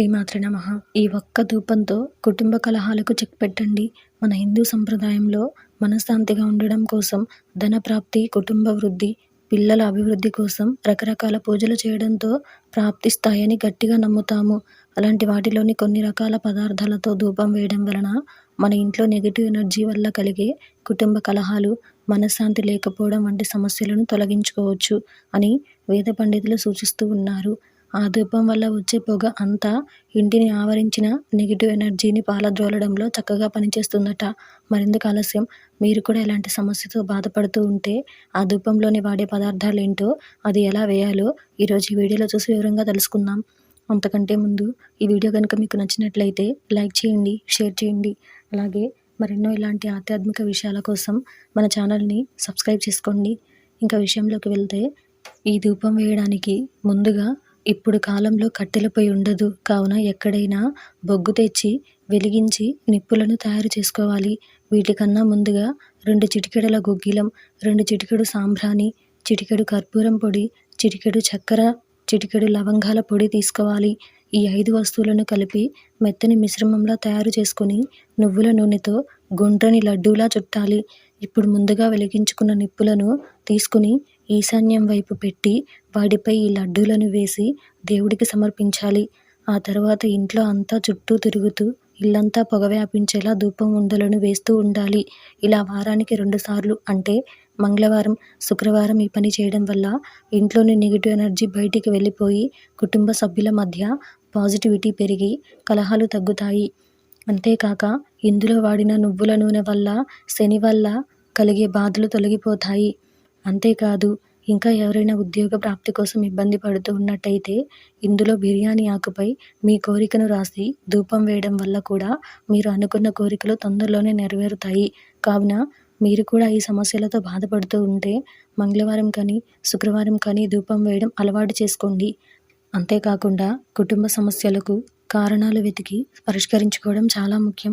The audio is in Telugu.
శ్రీమాత్ర నమ. ఈ ఒక్క ధూపంతో కుటుంబ కలహాలకు చెక్ పెట్టండి. మన హిందూ సంప్రదాయంలో మనశ్శాంతిగా ఉండడం కోసం ధన ప్రాప్తి కుటుంబ వృద్ధి పిల్లల అభివృద్ధి కోసం రకరకాల పూజలు చేయడంతో ప్రాప్తిస్తాయని గట్టిగా నమ్ముతాము. అలాంటి వాటిలోని కొన్ని రకాల పదార్థాలతో ధూపం వేయడం వలన మన ఇంట్లో నెగిటివ్ ఎనర్జీ వల్ల కలిగే కుటుంబ కలహాలు మనశ్శాంతి లేకపోవడం వంటి సమస్యలను తొలగించుకోవచ్చు అని వేద పండితులు సూచిస్తూ ఉన్నారు. ఆ ధూపం వల్ల వచ్చే పొగ అంతా ఇంటిని ఆవరించిన నెగిటివ్ ఎనర్జీని పాలద్రోలడంలో చక్కగా పనిచేస్తుందట. మరెందుకు ఆలస్యం. మీరు కూడా ఇలాంటి సమస్యతో బాధపడుతూ ఉంటే ఆ ధూపంలోని వాడే పదార్థాలు ఏంటో అది ఎలా వేయాలో ఈరోజు ఈ వీడియోలో చూసి వివరంగా తెలుసుకుందాం. అంతకంటే ముందు ఈ వీడియో కనుక మీకు నచ్చినట్లయితే లైక్ చేయండి షేర్ చేయండి. అలాగే మరెన్నో ఇలాంటి ఆధ్యాత్మిక విషయాల కోసం మన ఛానల్ని సబ్స్క్రైబ్ చేసుకోండి. ఇంకా విషయంలోకి వెళ్తే ఈ ధూపం వేయడానికి ముందుగా ఇప్పుడు కాలంలో కట్టెల పొయ్యి ఉండదు. కావున ఎక్కడైనా బొగ్గు తెచ్చి వెలిగించి నిప్పులను తయారు చేసుకోవాలి. వీటికన్నా ముందుగా రెండు చిటికెడల గుగ్గిలం రెండు చిటికెడు సాంబ్రాణి చిటికెడు కర్పూరం పొడి చిటికెడు చక్కెర చిటికెడు లవంగాల పొడి తీసుకోవాలి. ఈ ఐదు వస్తువులను కలిపి మెత్తని మిశ్రమంలా తయారు చేసుకొని నువ్వుల నూనెతో గుండ్రని లడ్డూలా చుట్టాలి. ఇప్పుడు ముందుగా వెలిగించుకున్న నిప్పులను తీసుకుని ఈశాన్యం వైపు పెట్టి వాటిపై ఈ లడ్డూలను వేసి దేవుడికి సమర్పించాలి. ఆ తర్వాత ఇంట్లో అంతా చుట్టూ తిరుగుతూ ఇల్లంతా పొగ వ్యాపించేలా ధూపం ఉండలను వేస్తూ ఉండాలి. ఇలా వారానికి రెండుసార్లు అంటే మంగళవారం శుక్రవారం ఈ పని చేయడం వల్ల ఇంట్లోని నెగిటివ్ ఎనర్జీ బయటికి వెళ్ళిపోయి కుటుంబ సభ్యుల మధ్య పాజిటివిటీ పెరిగి కలహాలు తగ్గుతాయి. అంతేకాక ఇందులో వాడిన నువ్వుల నూనె వల్ల శని వల్ల కలిగే బాధలు తొలగిపోతాయి. అంతేకాదు ఇంకా ఎవరైనా ఉద్యోగ ప్రాప్తి కోసం ఇబ్బంది పడుతూ ఉన్నట్టయితే ఇందులో బిర్యానీ ఆకుపై మీ కోరికను రాసి ధూపం వేయడం వల్ల కూడా మీరు అనుకున్న కోరికలు తొందరలోనే నెరవేరుతాయి. కావున మీరు కూడా ఈ సమస్యలతో బాధపడుతూ ఉంటే మంగళవారం కానీ శుక్రవారం కానీ ధూపం వేయడం అలవాటు చేసుకోండి. అంతేకాకుండా కుటుంబ సమస్యలకు కారణాలు వెతికి పరిష్కరించుకోవడం చాలా ముఖ్యం.